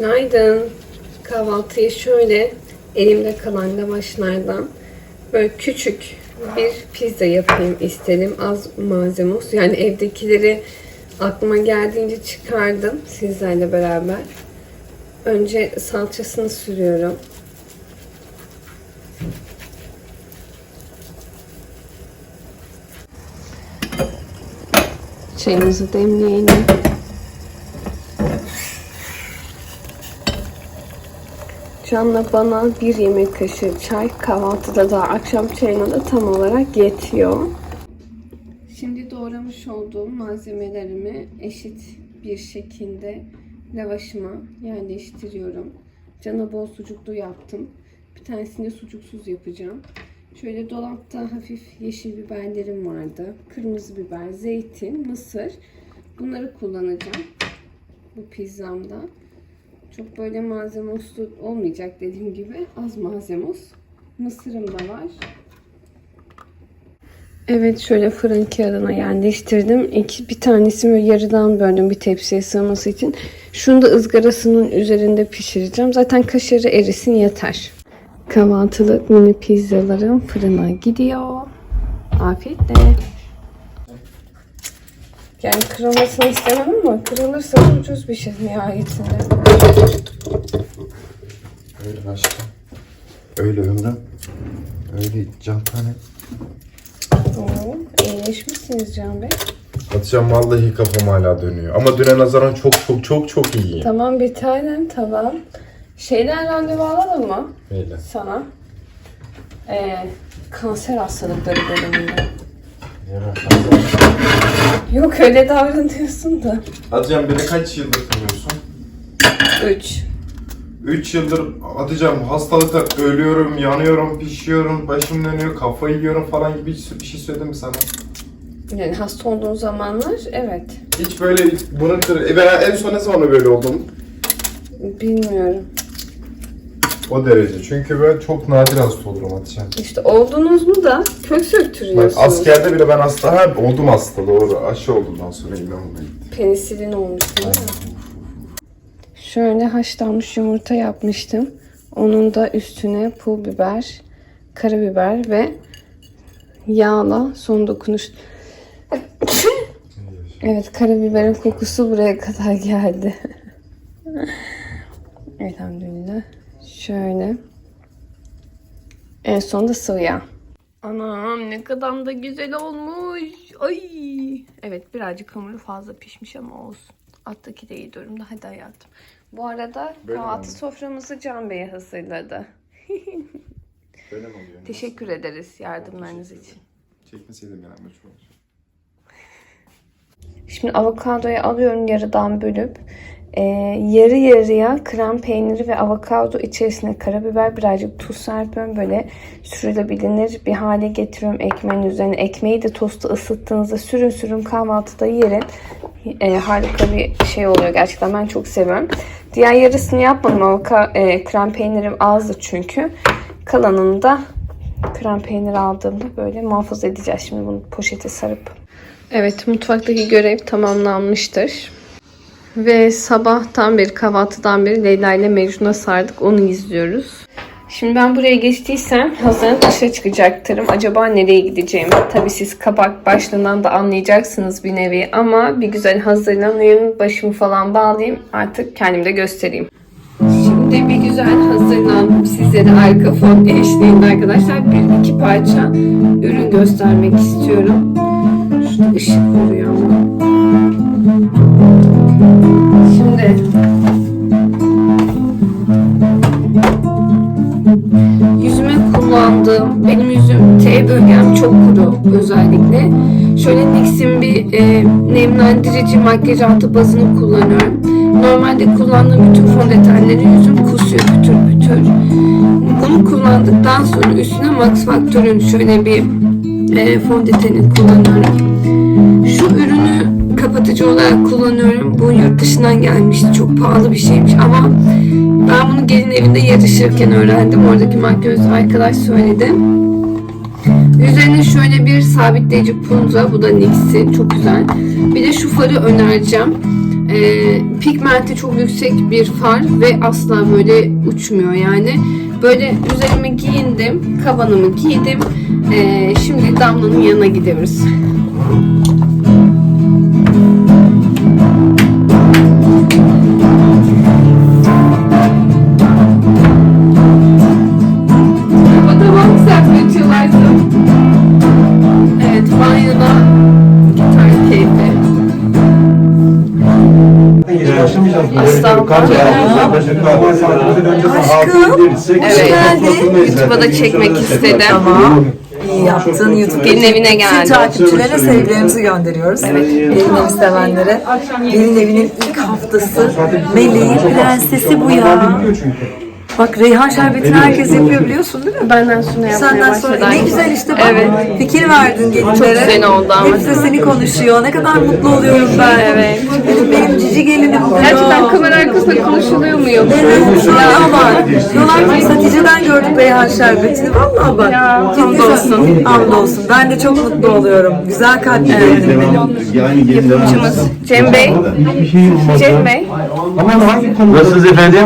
Günaydın. Kahvaltıyı şöyle elimde kalan lavaşlardan böyle küçük bir pizza yapayım istedim. Az malzeme olsun. Yani evdekileri aklıma geldiğince çıkardım sizlerle beraber. Önce salçasını sürüyorum. Çayımızı demleyelim. Canla bana bir yemek kaşığı çay kahvaltıda da akşam çayına da tam olarak yetiyor. Şimdi doğramış olduğum malzemelerimi eşit bir şekilde lavaşıma yerleştiriyorum. Cana bol sucuklu yaptım. Bir tanesini sucuksuz yapacağım. Şöyle dolapta hafif yeşil biberlerim vardı. Kırmızı biber, zeytin, mısır. Bunları kullanacağım bu pizzamda. Çok böyle malzemoslu olmayacak dediğim gibi. Az malzemos. Mısırım da var. Evet şöyle fırın kağıdına yerleştirdim. İki, bir tanesini yarıdan böldüm bir tepsiye sığması için. Şunu da ızgarasının üzerinde pişireceğim. Zaten kaşarı erisin yeter. Kahvaltılık mini pizzalarım fırına gidiyor. Afiyetle. Yani kırılmasını istemem ama kırılırsa ucuz bir şey nihayetinde. Öyle aşkım. Öyle ömrüm. Öyle can tane. Oo, iyileşmişsiniz Can Bey. Atacağım vallahi kafam hala dönüyor. Ama düne nazaran çok çok çok çok iyiyim. Tamam bir tanem tamam. Şeyden randevu alalım mı Öyle. sana? Ee, kanser hastalıkları bölümünde. Yok öyle davranıyorsun da. Atacağım beni kaç yıldır tanıyorsun? 3. 3 yıldır atacağım hastalıkta ölüyorum, yanıyorum, pişiyorum, başım dönüyor, kafayı yiyorum falan gibi hiç bir şey söyledim mi sana? Yani hasta olduğun zamanlar evet. Hiç böyle bunu kır... E ben en son ne zaman böyle oldum? Bilmiyorum. O derece. Çünkü ben çok nadir hasta olurum atacağım. İşte oldunuz mu da kök Bak söktürüyorsunuz. askerde bile ben hasta ha, oldum hasta doğru. Aşı oldumdan sonra inanılmaz gitti. Penisilin olmuş değil mi? Şöyle haşlanmış yumurta yapmıştım. Onun da üstüne pul biber, karabiber ve yağla son dokunuş. evet karabiberin kokusu buraya kadar geldi. Elhamdülillah. Şöyle. En son da sıvı yağ. Anam ne kadar da güzel olmuş. Ay. Evet birazcık hamuru fazla pişmiş ama olsun. Alttaki de iyi durumda. Hadi hayatım. Bu arada Böyle kahvaltı soframızı Can Bey hazırladı. Böyle mi oluyor? Teşekkür ederiz yardımlarınız için. Çekmeseydim yani meşhur olacak. Şimdi avokadoyu alıyorum yarıdan bölüp e, yarı yarıya krem peyniri ve avokado içerisine karabiber birazcık tuz serpiyorum. Böyle sürülebilir bir hale getiriyorum ekmeğin üzerine. Ekmeği de tosta ısıttığınızda sürün sürün kahvaltıda yerin E, harika bir şey oluyor gerçekten. Ben çok seviyorum. Diğer yarısını yapmadım. Avoka e, krem peynirim azdı çünkü. Kalanını da krem peynir aldığımda böyle muhafaza edeceğiz. Şimdi bunu poşete sarıp. Evet mutfaktaki görev tamamlanmıştır. Ve sabahtan beri kahvaltıdan beri Leyla ile Mecnun'a sardık. Onu izliyoruz. Şimdi ben buraya geçtiysem hazırlanıp dışarı çıkacaktırım. Acaba nereye gideceğimi. Tabii siz kabak başlığından da anlayacaksınız bir nevi. Ama bir güzel hazırlanayım. Başımı falan bağlayayım. Artık kendimi de göstereyim. Şimdi bir güzel hazırlandım. Sizlere arka fon eşliğinde arkadaşlar. Bir iki parça ürün göstermek istiyorum. Şurada ışık vuruyor ama. Şimdi yüzüme kullandığım, benim yüzüm T bölgem çok kuru özellikle. Şöyle NYX'in bir e, nemlendirici makyaj altı bazını kullanıyorum. Normalde kullandığım bütün fondötenleri yüzüm kusuyor pütür pütür. Bunu kullandıktan sonra üstüne Max Factor'ın şöyle bir e, fondöteni kullanıyorum. Şu ürünü kapatıcı olarak kullanıyorum. Bu yurt dışından gelmişti. Çok pahalı bir şeymiş ama ben bunu gelin evinde yarışırken öğrendim. Oradaki makyöz arkadaş söyledi. Üzerine şöyle bir sabitleyici punza. Bu da NYX'in. Çok güzel. Bir de şu farı önereceğim. Ee, pigmenti çok yüksek bir far ve asla böyle uçmuyor yani. Böyle üzerime giyindim, kabanımı giydim. Ee, şimdi Damla'nın yanına gidiyoruz. Evet. YouTube'a da çekmek istedim. İyi yaptın. YouTube Gelin evine Bütün geldim. takipçilerine sevgilerimizi gönderiyoruz. Gelin evi sevenlere. Gelin evinin ilk haftası. Meleğin prensesi bu ya. Bak Reyhan şerbetini herkes yapıyor biliyorsun değil mi? Benden sonra yapmaya Senden sonra ne güzel işte bak. Evet. Fikir verdin gelinlere. Çok güzel oldu ama. Hepsi de seni konuşuyor. Ne kadar mutlu oluyorum ben. Evet. Benim, benim cici gelinim diyor. Gerçekten kamera arkasında konuşuluyor muyum? Evet, ya var. Diyorlar ki Hatice'den gördük Reyhan şerbetini. Vallahi bak. Ya, hamdolsun. Hamdolsun. Ben de çok mutlu oluyorum. Güzel kalpli gelinim benim. Yapımcımız Cem Bey. Cem Bey. Nasılsınız efendim?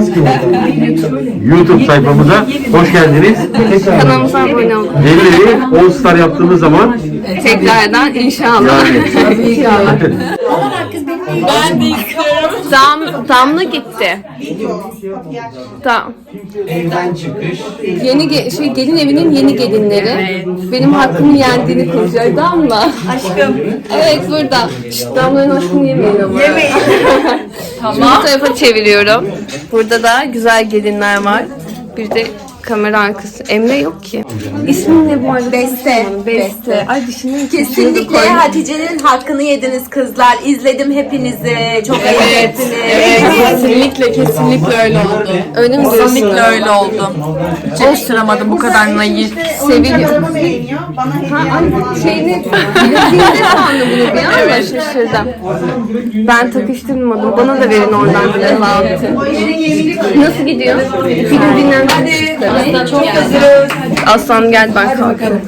YouTube sayfamıza hoş geldiniz. Kanalımıza abone olun. Yenileri All Star yaptığımız zaman Tekrardan inşallah. yani Dam, Damla gitti. Dam. evden çıkış Yeni ge- şey gelin evinin yeni gelinleri. Benim hakkımı yendiğini konuşuyor. Damla. Aşkım. Evet burada. Şşt, Damla'nın hakkını yemeyin ama. Yemeyin. tamam. Bu tarafa çeviriyorum. Burada da güzel gelinler var. Bir de kamera arkası. Emre yok ki. İsmin ne bu arada? Beste. Beste. Ay düşünün. Kesinlikle Hatice'nin hakkını yediniz kızlar. İzledim hepinizi. Çok eğlendiniz. Kesinlikle kesinlikle öyle oldu. Öyle mi diyorsun? Kesinlikle öyle oldu. Hiç yakıştıramadım bu kadar naif. Seviliyorum. Ha, ay, şeyini bildiğinde sandım bunu bir şaşırdım. Ben takıştırmadım. Bana da verin oradan biraz altı. Nasıl gidiyor? Film dinlenmek çıktı. Çok hazırız. Aslan gel ben kalkayım.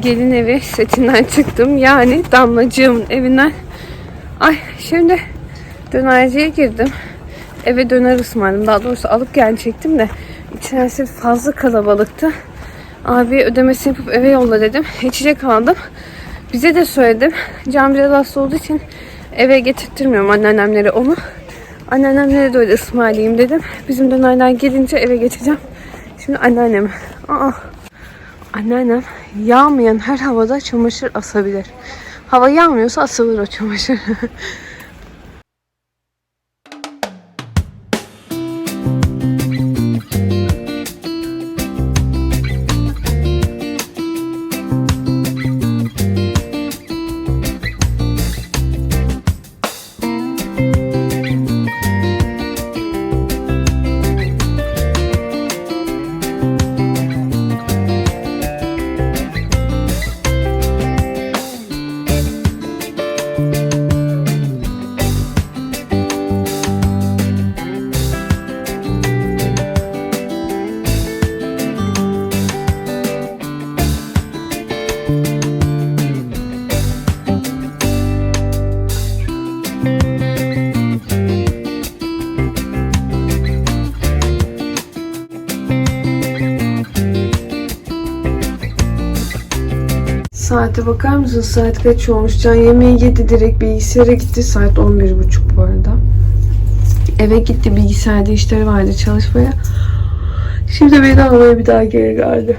Gelin evi setinden çıktım. Yani damlacığımın evinden. Ay şimdi dönerciye girdim. Eve döner ısmarladım. Daha doğrusu alıp gelecektim de içerisi fazla kalabalıktı. Abi ödemesini yapıp eve yolla dedim. İçecek aldım. Bize de söyledim. Can biraz hasta olduğu için eve getirttirmiyorum anneannemlere onu. Anneannemlere de öyle ısmarlayayım dedim. Bizim dönerler gelince eve geçeceğim. Şimdi anneanneme. Aa, Anneannem yağmayan her havada çamaşır asabilir. Hava yağmıyorsa asılır o çamaşır. Saate bakar mısın? Saat kaç olmuş? Can yemeği yedi direkt bilgisayara gitti. Saat 11.30 bu arada. Eve gitti bilgisayarda işleri vardı çalışmaya. Şimdi beni almaya bir daha geri geldi.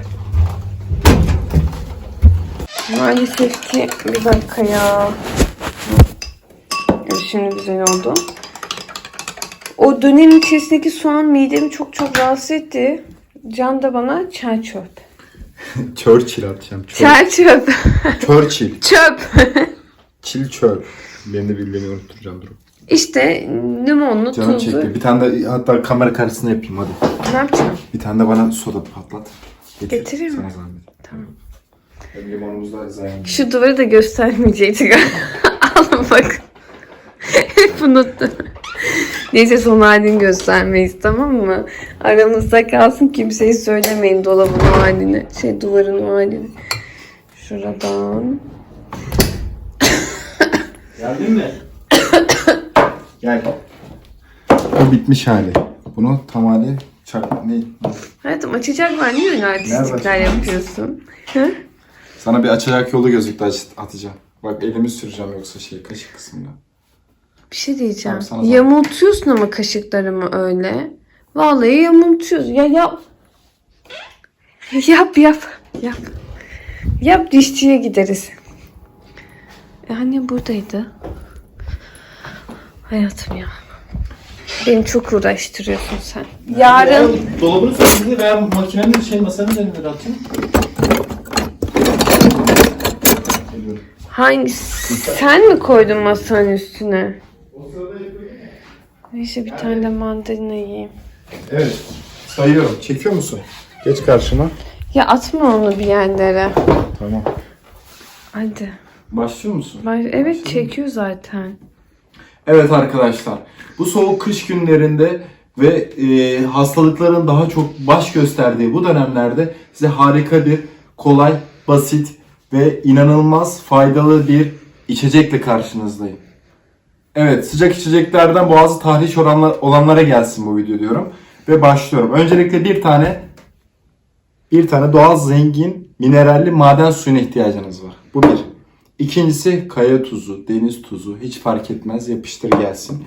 Maalesef ki bir dakika ya. Şimdi güzel oldu. O dönem içerisindeki soğan midemi çok çok rahatsız etti. Can da bana çay çöp. Churchill atacağım. Çay çöp. Churchill. çöp. Çil çöp. Beni de bildiğini unutturacağım durum. İşte limonlu Canım tuzlu. çekti. Bir tane de hatta kamera karşısında yapayım hadi. Ne yapacağım? Bir tane de bana soda patlat. Getir. Getireyim mi? Sana zahmet. Tamam. Hem limonumuz da zaten. Şu duvarı da göstermeyecektik. Alın bak. Hep unuttum. Neyse son halini göstermeyiz tamam mı? Aramızda kalsın kimseye söylemeyin dolabın halini. Şey duvarın halini. Şuradan. Geldin mi? Gel. Bu bitmiş hali. Bunu tam hali çak ne? Hayatım açacak var niye öyle artistlikler açacak? yapıyorsun? Hı? Sana bir açacak yolu gözüktü aç- atacağım. Bak elimi süreceğim yoksa şey kaşık kısmında. Bir şey diyeceğim. Tamam, sana. Yamultuyorsun ama kaşıklarımı öyle. Vallahi yamultuyorsun. Ya yap. Yap yap. Yap. Yap dişçiye gideriz. E hani buradaydı. Hayatım ya. Beni çok uğraştırıyorsun sen. Yarın Dolabın üstünde veya makinenin şey masanın üzerinde atayım. hangi sen mi koydun masanın üstüne? Neyse bir tane de mandalina yiyeyim. Evet. Sayıyorum. Çekiyor musun? Geç karşıma. Ya atma onu bir yerlere. Tamam. Hadi. Başlıyor musun? Bay- Evet çekiyor zaten. Evet arkadaşlar. Bu soğuk kış günlerinde ve e, hastalıkların daha çok baş gösterdiği bu dönemlerde size harika bir, kolay, basit ve inanılmaz faydalı bir içecekle karşınızdayım. Evet, sıcak içeceklerden boğazı tahriş olanlar, olanlara gelsin bu video diyorum. Ve başlıyorum. Öncelikle bir tane bir tane doğal zengin mineralli maden suyuna ihtiyacınız var. Bu bir. İkincisi kaya tuzu, deniz tuzu hiç fark etmez yapıştır gelsin.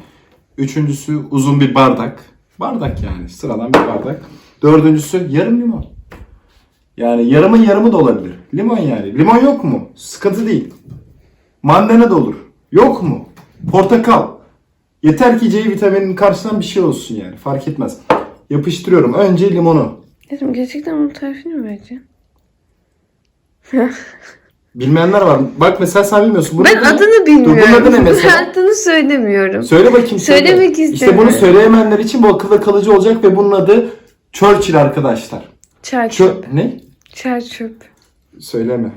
Üçüncüsü uzun bir bardak. Bardak yani sıradan bir bardak. Dördüncüsü yarım limon. Yani yarımın yarımı da olabilir. Limon yani. Limon yok mu? Sıkıntı değil. Mandalina da olur. Yok mu? Portakal. Yeter ki C vitamininin karşısından bir şey olsun yani. Fark etmez. Yapıştırıyorum. Önce limonu. Dedim gerçekten onun tarifini mi vereceksin? Bilmeyenler var. Bak mesela sen bilmiyorsun. Bunun Ben adı ne? adını bilmiyorum. Dur, bunun adı ne mesela? Adını söylemiyorum. Söyle bakayım. söyle. Söylemek İşte istemiyorum. bunu söyleyemeyenler için bu akılda kalıcı olacak ve bunun adı Churchill arkadaşlar. Çer çöp. Çö ne? Çer çöp. Söyleme.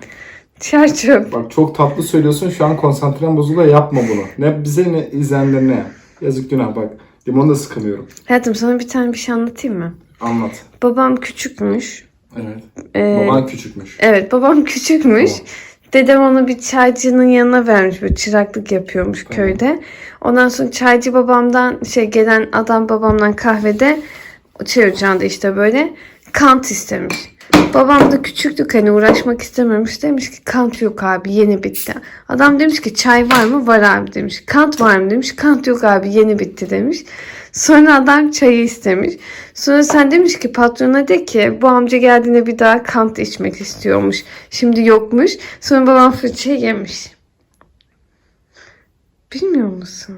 Çer çöp. Bak çok tatlı söylüyorsun şu an konsantren bozuluyor yapma bunu. Ne bize ne izleyenlerine. Yazık günah bak. Limonu da sıkamıyorum. Hayatım sana bir tane bir şey anlatayım mı? Anlat. Babam küçükmüş. Evet. Ee, Baban küçükmüş. Evet babam küçükmüş. Tamam. Dedem onu bir çaycının yanına vermiş. Böyle çıraklık yapıyormuş köyde. Ondan sonra çaycı babamdan şey gelen adam babamdan kahvede çay ocağında işte böyle kant istemiş. Babam da küçüktük hani uğraşmak istememiş. Demiş ki kant yok abi yeni bitti. Adam demiş ki çay var mı? Var abi demiş. Kant var mı demiş. Kant yok abi yeni bitti demiş. Sonra adam çayı istemiş. Sonra sen demiş ki patrona de ki bu amca geldiğinde bir daha kant içmek istiyormuş. Şimdi yokmuş. Sonra babam fırçayı yemiş. Bilmiyor musun?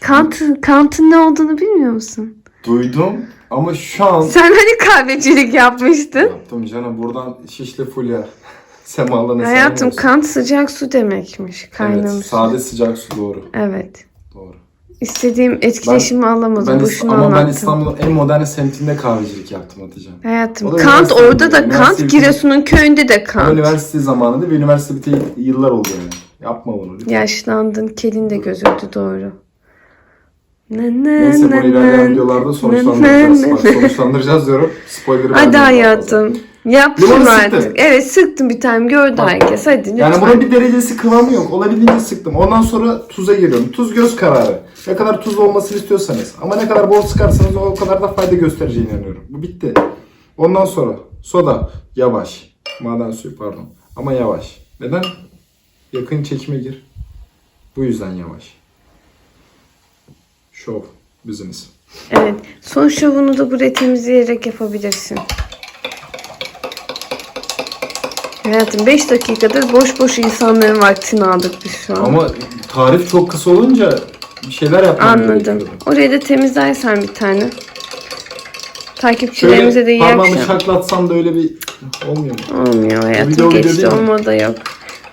Kantın, kantın ne olduğunu bilmiyor musun? Duydum ama şu an Sen hani kahvecilik yapmıştın? yaptım canım buradan şişli fulya. Semalarını Hayatım kant sıcak su demekmiş. Evet, Kaynamış. sade sıcak su doğru. Evet. Doğru. İstediğim etkileşimi alamadım. Ben, Boşuna ama ben anlattım. İstanbul'un en modern semtinde kahvecilik yaptım Hatice. Hayatım Kant orada da bitti. Kant, bitti. Giresun'un köyünde de Kant. üniversite zamanında ve üniversite biteli yıllar oldu yani. Yapma bunu. lütfen. Yaşlandın, kelin de gözüktü doğru. Ne ne Neyse bunu ilerleyen videolarda sonuçlandıracağız. Bak sonuçlandıracağız diyorum. Spoiler'ı Hadi hayatım. Yap Limonu şunu sıktın. artık. Evet sıktım bir tane gördü Bak. herkes. Hadi lütfen. Yani bunun bir derecesi kıvamı yok. Olabildiğince sıktım. Ondan sonra tuza giriyorum. Tuz göz kararı. Ne kadar tuzlu olmasını istiyorsanız. Ama ne kadar bol sıkarsanız o kadar da fayda göstereceğine inanıyorum. Bu bitti. Ondan sonra soda yavaş. Maden suyu pardon. Ama yavaş. Neden? Yakın çekime gir. Bu yüzden yavaş. Şov. Business. Evet. Son şovunu da buraya temizleyerek yapabilirsin. Hayatım 5 dakikadır boş boş insanların vaktini aldık biz şu an. Ama tarif çok kısa olunca bir şeyler yapmam Anladım. gerekiyor. Orayı da temizlersen bir tane. Takipçilerimize de iyi parmağımı akşam. şaklatsam da öyle bir olmuyor mu? Olmuyor hayatım. Video video Geçti değil mi? olmadı yok.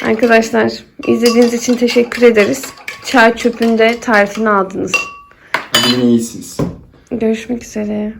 Arkadaşlar izlediğiniz için teşekkür ederiz. Çay çöpünde tarifini aldınız. Yine iyisiniz. Görüşmek üzere.